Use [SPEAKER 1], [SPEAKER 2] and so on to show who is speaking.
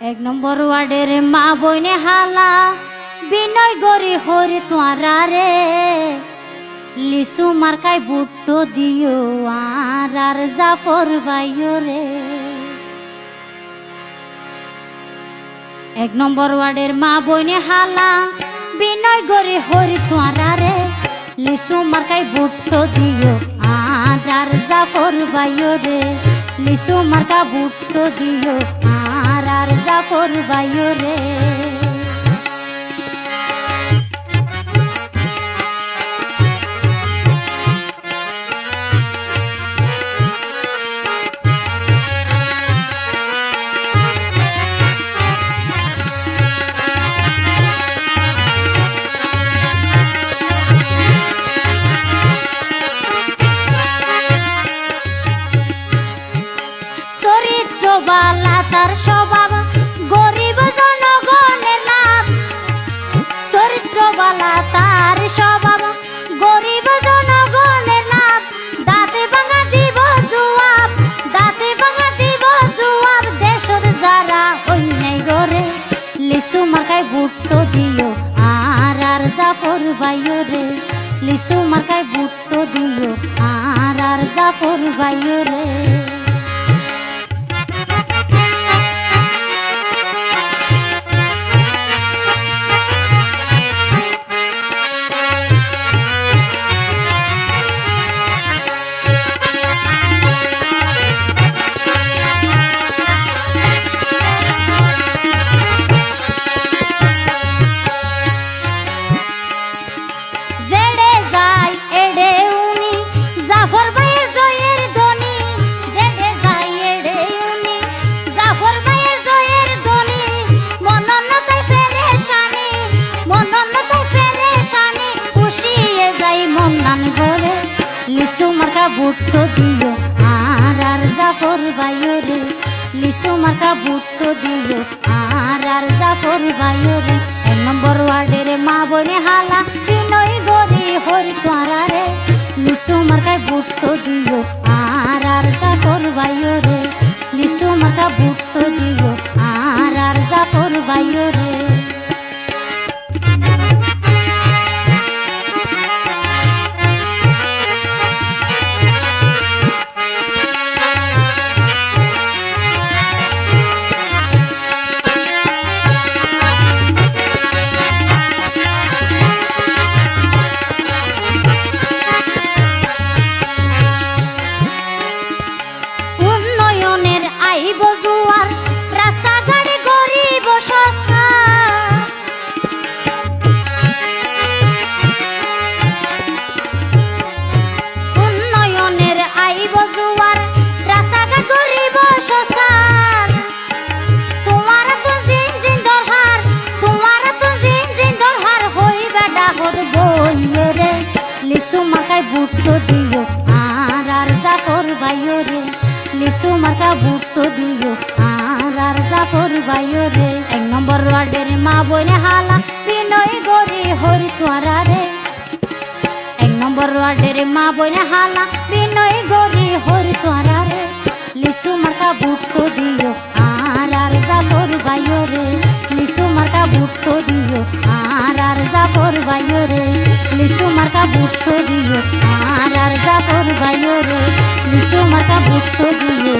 [SPEAKER 1] এক নম্বর ওয়ার্ডের মা বইনে হালা, বিনয় গরি হরি তোয়ারা রে। লিসু মার্কাই বুট্টো দিও আর জাফর বাইও রে। এক নম্বর ওয়ার্ডের মা বইনে হালা, বিনয় গরি হরি তোয়ারা রে। লিসু মার্কাই বুট্টো দিও আর জাফর বাইও রে। লিসু মার্কা বুট্টো দিও আর জাফর বাইও রে বুট্টো দিও আর আর জাফর বাইও রে লিচু মার্কায় বুট্টো দিও আর আর জাফর বাইও রে। বুট্টো দিও। আর আর জাফর বাইরে লিসু মার্কা বুট্টো দিও। আর আর জাফর বাইরে এক নম্বর ওয়ার্ডের মা বনে হালা। বিনয় গরি হরি তোয়ারা রে, লিসু মার্কায় বুট্টো দিও। ওয়ার্ডের মা বইনে হালা, বিনয় গরি হরি তোয়ারা রে। এক নম্বর ওয়ার্ডের মা বইনে হালা, বিনয় গরি হরি তোয়ারা রে। লিসু মার্কা বুট্টো দিও, আর আর জাফর বাইও রে। লিসু মার্কা বুট্টো দিও, আর আর জাফর বাইও রে। লিসু মার্কা বুট্টো দিও, আর আর জাফর বাইও লিসু মার্কা বুট্টো দিও।